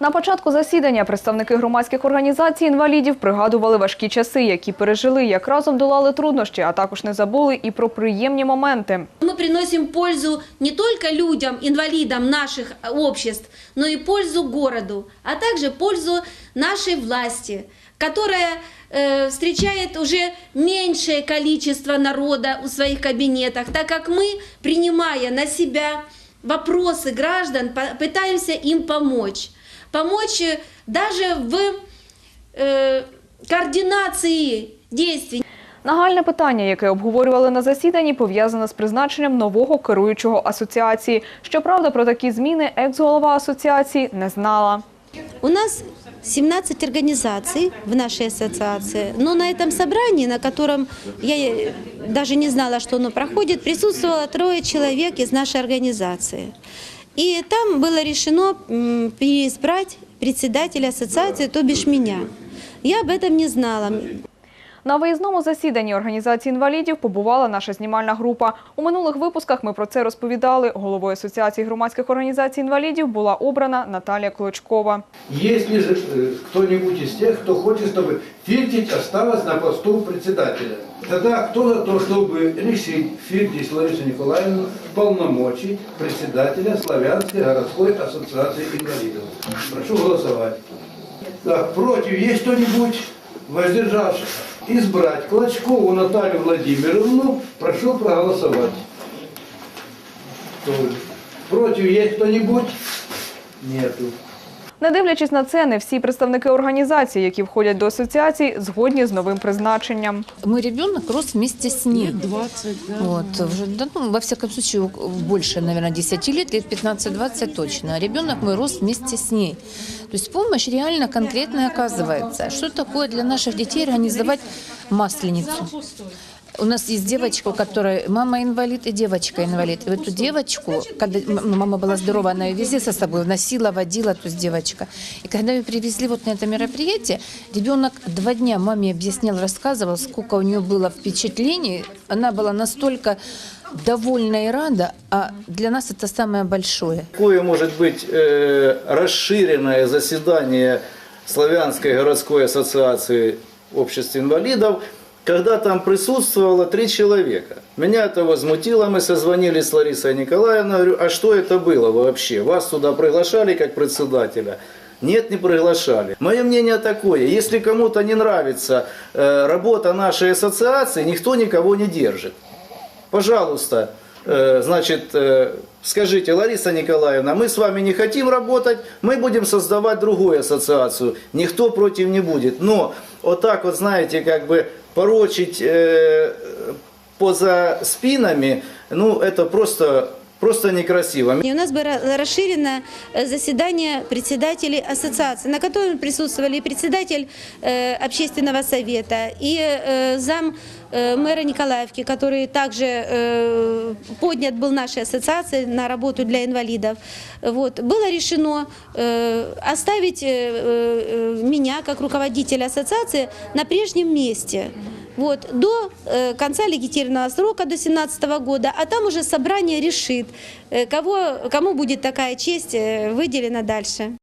На початку засідання представники громадських організацій інвалідів пригадували важкі часи, які пережили, як разом долали труднощі, а також не забули і про приємні моменти. Мы приносим пользу не только людям, инвалидам наших обществ, но и пользу городу, а также пользу нашей власти, которая э, встречает уже меньшее количество народа у своих кабинетах, так как мы, принимая на себя вопросы граждан, по- пытаемся им помочь. Помочь э, даже в э, координации действий. Нагальне питання, яке обговорювали на засіданні, пов'язане з призначенням нового керуючого асоціації. Щоправда, про такі зміни екс-голова асоціації не знала. У нас 17 организаций в нашей ассоциации, но на этом собрании, на котором я э, даже не знала, что оно проходит, присутствовало трое человек из нашей организации. И там было решено переизбрать председателя ассоциации, то бишь меня. Я об этом не знала. На виїзному засіданні організації інвалідів побувала наша знімальна група. У минулих випусках ми про це розповідали. Головою асоціації громадських організацій інвалідів була обрана Наталія Клочкова. Есть ли э, кто-нибудь из тех, кто хочет, чтобы Фиртич осталась на посту председателя? Тогда кто за то, чтобы решить Фиртич Ларису Николаевну полномочий председателя Славянской городской ассоциации инвалидов? Прошу голосовать. Так, против есть кто-нибудь воздержавшихся? Избрать Клочкову Наталью Владимировну. Прошу проголосовать. Против есть кто-нибудь? Нету. Не дивлячись на це, не всі представники організацій, які входять до асоціації, згодні з новим призначенням. Мой ребенок рос вместе с ней. 20, да. Вот, уже, да, ну, во всяком случае, у- больше, наверное, 10 лет, лет 15-20 точно. Ребенок мой рос вместе с ней. То есть помощь реально конкретная оказывается. Что такое для наших детей организовать масленицу? У нас есть девочка, у которой мама инвалид и девочка инвалид. И вот эту девочку, когда ну, мама была здорова, она ее везде со собой носила, водила, то есть девочка. И когда ее привезли вот на это мероприятие, ребенок два дня маме объяснял, рассказывал, сколько у нее было впечатлений. Она была настолько довольна и рада, а для нас это самое большое. Какое может быть э, расширенное заседание Славянской городской ассоциации обществ инвалидов, когда там присутствовало три человека. Меня это возмутило, мы созвонились с Ларисой Николаевной, говорю, а что это было вообще? Вас туда приглашали как председателя? Нет, не приглашали. Мое мнение такое, если кому-то не нравится э, работа нашей ассоциации, никто никого не держит. Пожалуйста, значит, э, скажите, Лариса Николаевна, мы с вами не хотим работать, мы будем создавать другую ассоциацию. Никто против не будет. Но вот так вот, знаете, как бы порочить э, поза спинами, ну, это просто, просто некрасиво. И у нас было расширено э, заседание председателей ассоциации, на котором присутствовали и председатель э, общественного совета, и э, зам э, мэра Николаевки, который также э, поднят был нашей ассоциацией на работу для инвалидов. Вот. Было решено э, оставить э, э, меня как руководителя ассоциации на прежнем месте. Вот, до э, конца легитимного срока, до 2017 года, а там уже собрание решит, э, кого, кому будет такая честь э, выделена дальше.